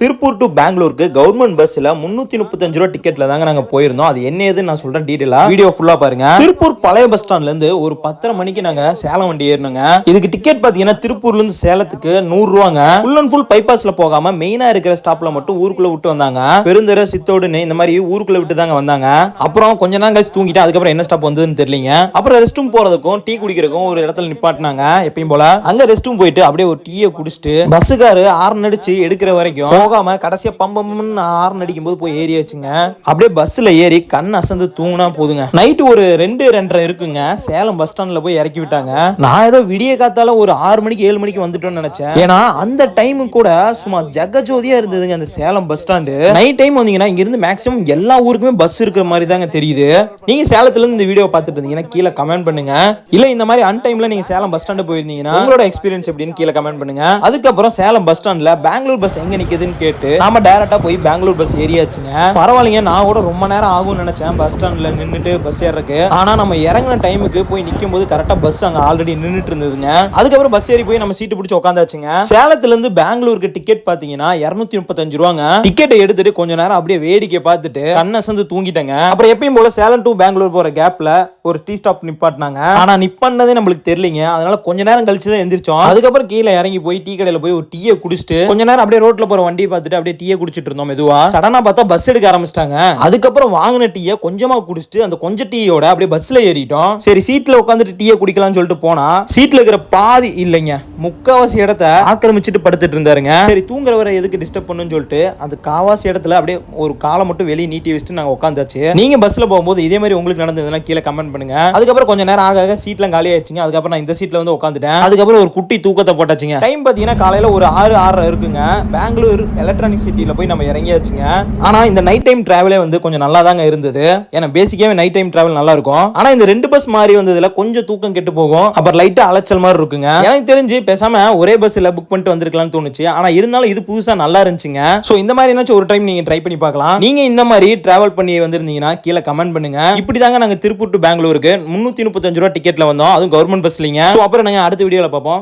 Tiruppur to பெங்களூருக்கு government பஸ்ல முன்னூத்தி முப்பத்தஞ்சு ரூபா டிக்கெட்ல தாங்க நாங்க போயிருந்தோம். அது என்ன ஏதுன்னு நான் சொல்றேன் டீடைலா வீடியோ ஃபுல்லா பாருங்க. திருப்பூர் பழைய பஸ் ஸ்டாண்ட்ல இருந்து ஒரு பத்தரை மணிக்கு நாங்க சேலம் வண்டி ஏறினோங்க. இதுக்கு டிக்கெட் பாத்தீங்கன்னா திருப்பூர்ல இருந்து சேலத்துக்கு நூறு ரூபாங்க. ஃபுல் அண்ட் ஃபுல் பைபாஸ்ல போகாம மெயினா இருக்கிற ஸ்டாப்ல மட்டும் ஊருக்குள்ள விட்டு வந்தாங்க. பெருந்தர சித்தோடுன்னு இந்த மாதிரி ஊருக்குள்ள விட்டு தாங்க வந்தாங்க. அப்புறம் கொஞ்ச நாள் கழிச்சு தூங்கிட்டு அதுக்கப்புறம் என்ன ஸ்டாப் வந்ததுன்னு தெரியலங்க. அப்புறம் ரெஸ்ட் ரூம் போறதுக்கும் டீ குடிக்கிறதுக்கும் ஒரு இடத்துல நிப்பாட்டினாங்க. எப்பயும் போல. அங்க ரெஸ்ட் ரூம் போயிட்டு அப்படியே ஒரு டீயை குடிச்சிட்டு பஸ்ஸுக்காரு ஆறு நடிச்சு எடுக்கிற வரைக்கும் போகாம கடைசியா பம்பம்னு ஆர்ன் அடிக்கும் போது போய் ஏறியாச்சுங்க அப்படியே பஸ்ல ஏறி கண் அசந்து தூங்கினா போதுங்க. நைட்டு ஒரு ரெண்டு ரெண்டரை இருக்குங்க. சேலம் பஸ் ஸ்டாண்ட்ல போய் இறக்கி விட்டாங்க. நான் ஏதோ விடிய காத்தால ஒரு ஆறு மணிக்கு ஏழு மணிக்கு வந்துட்டோம்னு நினைச்சேன். ஏன்னா அந்த டைம் கூட சும்மா ஜகஜோதியா இருந்ததுங்க அந்த Salem bus stand night time வந்தீங்கன்னா இங்க இருந்து மேக்ஸிமம் எல்லா ஊருக்குமே பஸ் இருக்கிற மாதிரி தாங்க தெரியுது. நீங்க சேலத்துல இருந்து இந்த வீடியோ பார்த்துட்டு இருந்தீங்கன்னா கீழே கமெண்ட் பண்ணுங்க. இல்ல இந்த மாதிரி அன் டைம்ல நீங்க சேலம் பஸ் ஸ்டாண்டு போயிருந்தீங்கன்னா உங்களோட எக்ஸ்பீரியன்ஸ் எப்படின்னு கீழே கமெண்ட் பண்ணுங்க. அதுக்கப்புறம் சேலம் பஸ் ஸ்டாண்ட்ல பெங்களூர் பஸ் எங்க நிக்குதுன்னு கேட்டு நாம டைரக்டா போய் பெங்களூர் பஸ் ஏறியாச்சுங்க. பரவாயில்லைங்க நான் கூட ரொம்ப நேரம் ஆகும்னு நினைச்சேன். பஸ் ஸ்டாண்ட்ல நின்றுட்டு பஸ் ஏறக்கு ஆனா நம்ம இறங்கின டைமுக்கு போய் நிற்கும் போது கரெக்டா பஸ் அங்க ஆல்ரெடி நின்னுட்டு இருந்ததுங்க. அதுக்கப்புறம் பஸ் ஏறி போய் நம்ம சீட்டு பிடிச்சி உட்காந்தாச்சுங்க சேலத்துல இருந்து பெங்களூருக்கு டிக்கெட் பாத்தீங்கன்னா இருநூத்தி முப்பத்தஞ்சு ரூபாங்க. டிக்கெட்டை எடுத்துட்டு கொஞ்ச நேரம் அப்படியே வேடிக்கை பார்த்துட்டு கண்ணசந்து தூங்கிட்டேங்க. அப்புறம் எப்பயும் போல சேலம் டு பெங்களூர் போற கேப்ல ஒரு டீ ஸ்டாப் நிப்பாட்டினாங்க. ஆனா நிப்பாட்டினதே நம்மளுக்கு தெரியலங்க. அதனால கொஞ்ச நேரம் கழிச்சு தான் எந்திரிச்சோம். அதுக்கப்புறம் கீழே இறங்கி போய் டீ கடையில போய் ஒரு டீயை குடிச்சிட்டு கொஞ்ச நேரம் அப்படியே ரோட்ல போற வண்டி பார்த்துட்டு அப்படியே டீயை குடிச்சிட்டு இருந்தோம் மெதுவா. சடனா பார்த்தா பஸ் எடுக்க ஆரம்பிச்சிட்டாங்க. அதுக்கப்புறம் வாங்கின டீயை கொஞ்சமா குடிச்சிட்டு அந்த கொஞ்சம் டீயோட அப்படியே பஸ்ல ஏறிட்டோம். சரி சீட்ல உட்காந்துட்டு டீயை குடிக்கலாம்னு சொல்லிட்டு போனா சீட்ல இருக்கிற பாதி இல்லைங்க முக்காவாசி இடத்த ஆக்கிரமிச்சிட்டு படுத்துட்டு இருந்தாருங்க. சரி தூங்குறவரை எதுக்கு டிஸ்டர்ப் பண்ணுன்னு சொல்லிட்டு அந்த காவாசி இடத்துல அப்படியே ஒரு காலை மட்டும் வெளியே நீட்டி வச்சுட்டு நாங்க உட்காந்தாச்சு நீங்க பஸ்ல போகும்போது இதே மாதிரி உங்களுக்கு நடந்ததுன்னா கீழே கமெண்ட் பண்ணுங்க. அதுக்கப்புறம் கொஞ்ச நேரம் ஆக ஆக சீட்லாம் காலி ஆயிடுச்சுங்க. அதுக்கப்புறம் நான் இந்த சீட்ல வந்து உட்காந்துட்டேன் அதுக்கப்புறம் ஒரு குட்டி தூக்கத்தை போட்டாச்சுங்க. டைம் பாத்தீங்கன்னா காலையில ஒரு ஆறு ஆறரை இருக்குங்க. பெங்களூர் எலக்ட்ரானிக் சிட்டியில் போய் நம்ம இறங்கியாச்சுங்க. ஆனால் இந்த நைட் டைம் டிராவலே வந்து கொஞ்சம் நல்லா தாங்க இருந்தது. ஏன்னா பேசிக்காகவே நைட் டைம் டிராவல் நல்லா இருக்கும் ஆனால் இந்த ரெண்டு பஸ் மாறி வந்ததுல கொஞ்சம் தூக்கம் கெட்டு போகும். அப்புறம் லைட்டாக அலைச்சல் மாதிரி இருக்குங்க. எனக்கு தெரிஞ்சு பேசாம ஒரே பஸ்ஸில் புக் பண்ணிட்டு வந்திருக்கலாம்னு தோணுச்சு. ஆனால் இருந்தாலும் இது புதுசாக நல்லா இருந்துச்சுங்க. ஸோ இந்த மாதிரி என்னாச்சும் ஒரு டைம் நீங்கள் ட்ரை பண்ணி பார்க்கலாம். நீங்கள் இந்த மாதிரி டிராவல் பண்ணி வந்திருந்தீங்கன்னா கீழே கமெண்ட் பண்ணுங்க. இப்படி தாங்க நாங்கள் திருப்பூர் டு பெங்களூருக்கு முந்நூற்றி முப்பத்தஞ்சு ரூபா டிக்கெட்டில் வந்தோம். அதுவும் கவர்மெண்ட் பஸ்லீங்க ஸோ அப்புறம் நாங்கள் அடுத்த வீடியோவில் பார்ப்போம்.